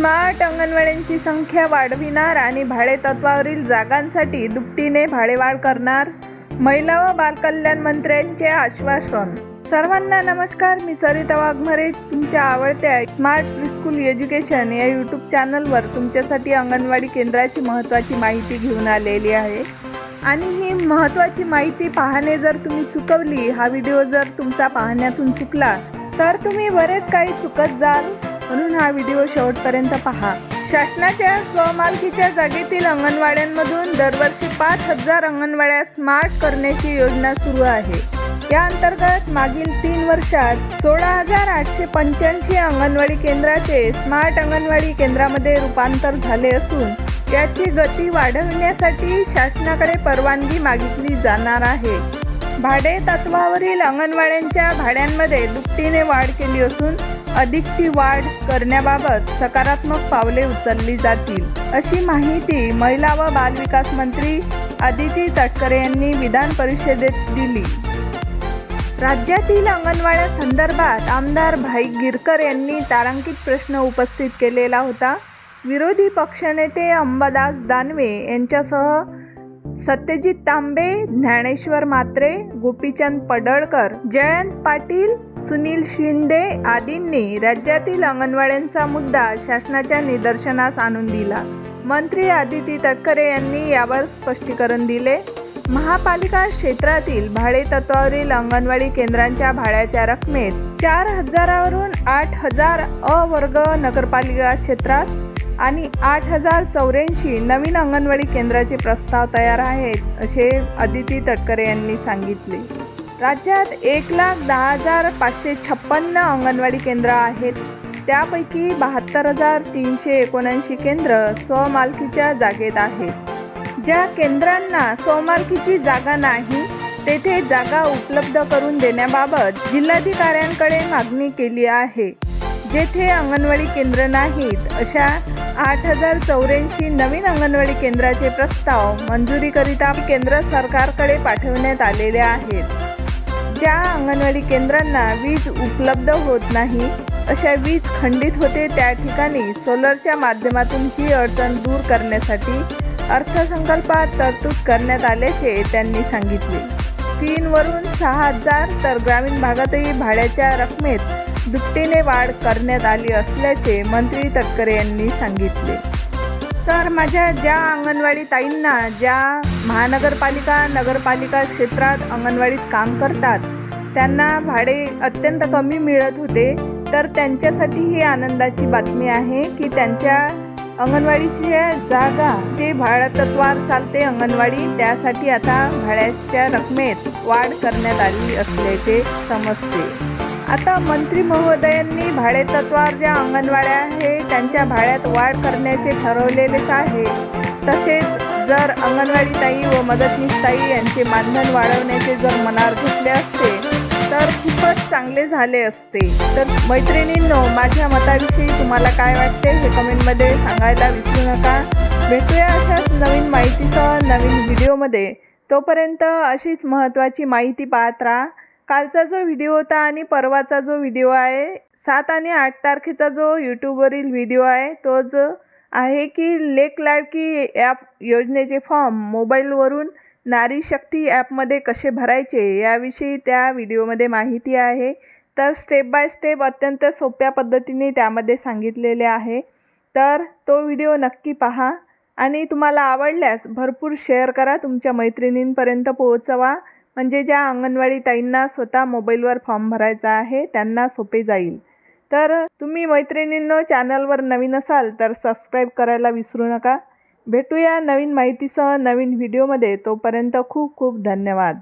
Smart अंगणवाड्यांची संख्या वाढविणार आणि भाडेतत्वावरील जागांसाठी दुपटीने भाडेवाढ करणार? महिला व बालकल्याण मंत्र्यांचे आश्वासन. सर्वांना नमस्कार मी सरिता वाघमारे. तुमच्या आवडत्या स्मार्ट प्रिस्कूल एज्युकेशन या यूट्यूब चॅनलवर तुमच्यासाठी अंगणवाडी केंद्राची महत्त्वाची माहिती घेऊन आलेली आहे. आणि ही महत्त्वाची माहिती पाहणे जर तुम्ही चुकवली हा व्हिडिओ जर तुमचा पाहण्यातून चुकला तर तुम्ही बरेच काही चुकत जाल. म्हणून हा व्हिडिओ शेवटपर्यंत पहा. शासनाच्या स्वमालकीच्या जागेतील अंगणवाड्यांमधून दरवर्षी पाच हजार अंगणवाड्या स्मार्ट करण्याची योजना सुरू आहे. या अंतर्गत मागील तीन वर्षात सोळा हजार आठशे पंच्याऐंशी अंगणवाडी केंद्राचे स्मार्ट अंगणवाडी केंद्रामध्ये रूपांतर झाले असून याची गती वाढवण्यासाठी शासनाकडे परवानगी मागितली जाणार आहे. भाडे तत्वावरील अंगणवाड्यांच्या भाड्यांमध्ये दुपटीने वाढ केली असून अधिकची वाढ करण्याबाबत सकारात्मक पावले उचलली जातील अशी माहिती महिला व बालविकास मंत्री आदिती तटकरे यांनी विधान परिषदेत दिली. राज्यातील अंगणवाड्या संदर्भात आमदार भाई गिरकर यांनी तारांकित प्रश्न उपस्थित केलेला होता. विरोधी पक्षनेते अंबादास दानवे यांच्यासह सत्यजित तांबे ज्ञानेश्वर मात्रे गोपीचंद पडळकर जयंत पाटील सुनील शिंदे आदींनी राज्यातील अंगणवाड्यांचा मुद्दा शासनाच्या निदर्शनास आणून दिला. मंत्री आदिती तटकरे यांनी यावर स्पष्टीकरण दिले. महापालिका क्षेत्रातील भाडे तत्वावरील अंगणवाडी केंद्रांच्या भाड्याच्या रकमेत चार हजारावरून आठ हजार अवर्ग नगरपालिका क्षेत्रात आणि आठ हजार चौऱ्याऐंशी नवीन अंगणवाडी केंद्राचे प्रस्ताव तयार आहेत असे अदिती तटकरे यांनी सांगितले. राज्यात एक लाख दहा हजार पाचशे छप्पन्न अंगणवाडी केंद्र आहेत. त्यापैकी बहात्तर हजार तीनशे एकोणऐंशी केंद्र स्वमालकीच्या जागेत आहेत. ज्या केंद्रांना स्वमालकीची जागा नाही तेथे जागा उपलब्ध करून देण्याबाबत जिल्हाधिकाऱ्यांकडे मागणी केली आहे. जेथे अंगणवाडी केंद्र नाहीत अशा आठ हजार चौऱ्याऐंशी नवीन अंगणवाडी केंद्राचे प्रस्ताव मंजुरीकरिता केंद्र सरकारकडे पाठवण्यात आलेले आहेत. ज्या अंगणवाडी केंद्रांना वीज उपलब्ध होत नाही अशा वीज खंडित होते त्या ठिकाणी सोलरच्या माध्यमातून ही अडचण दूर करण्यासाठी अर्थसंकल्पात तरतूद करण्यात आल्याचे त्यांनी सांगितले. तीनवरून सहा हजार तर ग्रामीण भागातही भाड्याच्या रकमेत दुपटीने वाढ करण्यात आली असल्याचे मंत्री तटकरे यांनी सांगितले. तर माझ्या ज्या अंगणवाडी ताईंना ज्या महानगरपालिका नगरपालिका क्षेत्रात अंगणवाडीत काम करतात त्यांना भाडे अत्यंत कमी मिळत होते तर त्यांच्यासाठी ही आनंदाची बातमी आहे की त्यांच्या अंगणवाडीची जागा जे भाड्यातत्वावर चालते अंगणवाडी त्यासाठी आता भाड्याच्या रकमेत वाढ करण्यात आली असल्याचे समजते. आता मंत्री महोदयांनी भाडेतत्वावर ज्या अंगणवाड्या आहे त्यांच्या भाड्यात वाढ करण्याचे ठरवलेलेच आहे. तसेच जर अंगणवाडी ताई व मदतनीस ताई यांचे मानधन वाढवण्याचे जर मनावर घेतले असते तर खूपच चांगले झाले असते. तर मैत्रिणींनो माझ्या मताविषयी तुम्हाला काय वाटते हे कमेंटमध्ये सांगायला विसरू नका. भेटूया अशाच नवीन माहितीसह नवीन व्हिडिओमध्ये. तोपर्यंत अशीच महत्त्वाची माहिती पाहत राहा. कालचा जो व्हिडिओ होता आणि परवाचा जो व्हिडिओ आहे सात आणि आठ तारखेचा जो यूट्यूबवरील व्हिडिओ आहे तो जो आहे की लेक लाडकी ॲप योजनेचे फॉर्म मोबाईलवरून नारी शक्ती ॲपमध्ये कसे भरायचे याविषयी त्या व्हिडिओमध्ये माहिती आहे. तर स्टेप बाय स्टेप अत्यंत सोप्या पद्धतीने त्यामध्ये सांगितलेले आहे. तर तो व्हिडिओ नक्की पहा आणि तुम्हाला आवडल्यास भरपूर शेअर करा. तुमच्या मैत्रिणींपर्यंत पोहोचवा. म्हणजे ज्या अंगणवाडी ताईंना स्वतः मोबाईलवर फॉर्म भरायचा आहे त्यांना सोपे जाईल. तर तुम्ही मैत्रिणींनो चॅनलवर नवीन असाल तर सबस्क्राईब करायला विसरू नका. भेटूया नवीन माहितीसह नवीन व्हिडिओमध्ये. तोपर्यंत खूप खूप धन्यवाद.